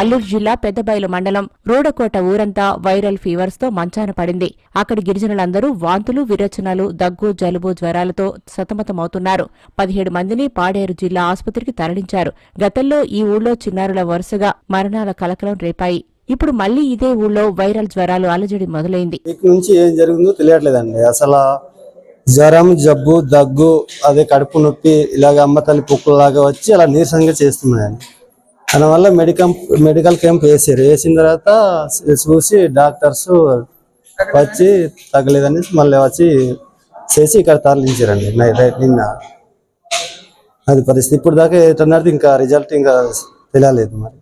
అల్లూరు జిల్లా పెద్దబయలు మండలం రోడకోట ఊరంతా వైరల్ ఫీవర్స్తో మంచాన పడింది. అక్కడి గిరిజనులందరూ వాంతులు విరచనలు దగ్గు జలుబు జ్వరాలతో సతమతమవుతున్నారు. పదిహేడు మందిని పాడేరు జిల్లా ఆసుపత్రికి తరలించారు. గతంలో ఈ ఊళ్ళో చిన్నారుల వరుసగా మరణాల కలకలం రేపాయి. ఇప్పుడు మళ్ళీ ఇదే ఊళ్ళో వైరల్ జ్వరాలు అలజడి మొదలైంది. నుంచి ఏం జరిగిందో తెలియట్లేదండి. అసలు జ్వరం జబ్బు దగ్గు అదే కడుపు నొప్పి ఇలాగ అమ్మ తల్లి పొక్కులాగా వచ్చి అలా నీరసంగా చేస్తున్నాయండి. దానివల్ల మెడికల్ మెడికల్ క్యాంప్ వేసారు వేసిన తర్వాత చూసి డాక్టర్స్ వచ్చి తగ్గలేదని మళ్ళీ వచ్చి చేసి ఇక్కడ తరలించారండి. నైట్ నిన్న. అది పరిస్థితి. ఇప్పుడు దాకా ఏంటన్నది ఇంకా రిజల్ట్ ఇంకా తెలియలేదు మరి.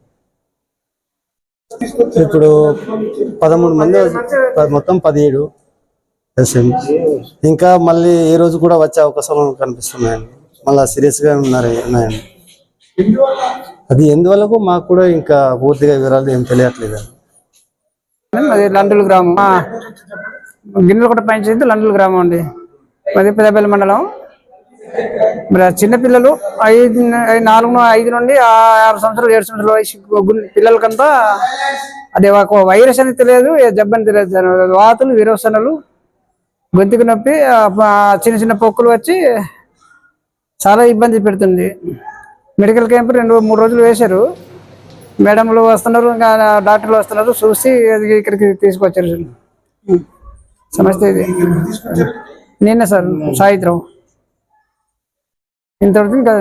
ఇప్పుడు పదమూడు మంది మొత్తం పదిహేడు పేషెంట్. ఇంకా మళ్ళీ ఈ రోజు కూడా వచ్చే అవకాశాలు కనిపిస్తున్నాయండి. మళ్ళీ సీరియస్గా ఉన్నారు ఉన్నాయండి. అది ఎందువల్లకు మాకు కూడా ఇంకా పూర్తిగా వివరాలు ఏం తెలియట్లేదు. అది లండూలు గ్రామం. గిన్నెలు గిన్నెలకోట పంచాయతీ లండూలు గ్రామం అండి. అది పెద్దపల్లి మండలం. మరి చిన్నపిల్లలు ఐదు నాలుగు ఐదు నుండి ఆ- ఆరు సంవత్సరాలు ఏడు సంవత్సరాల వయసు పిల్లలకంతా అది ఒక వైరస్ అని తెలియదు జబ్బని జబ్బు అని తెలియదు. వాతులు విరోచనలు గొంతుకు నొప్పి చిన్న చిన్న పొక్కులు వచ్చి చాలా ఇబ్బంది పెడుతుంది. మెడికల్ క్యాంప్ రెండు మూడు రోజులు వేశారు. మేడంలు వస్తున్నారు ఇంకా డాక్టర్లు వస్తున్నారు చూసి అది ఇక్కడికి తీసుకొచ్చారు. సమస్య ఇది. నిన్న సార్ సాయంత్రం. ఇంతవరకు ఇంకా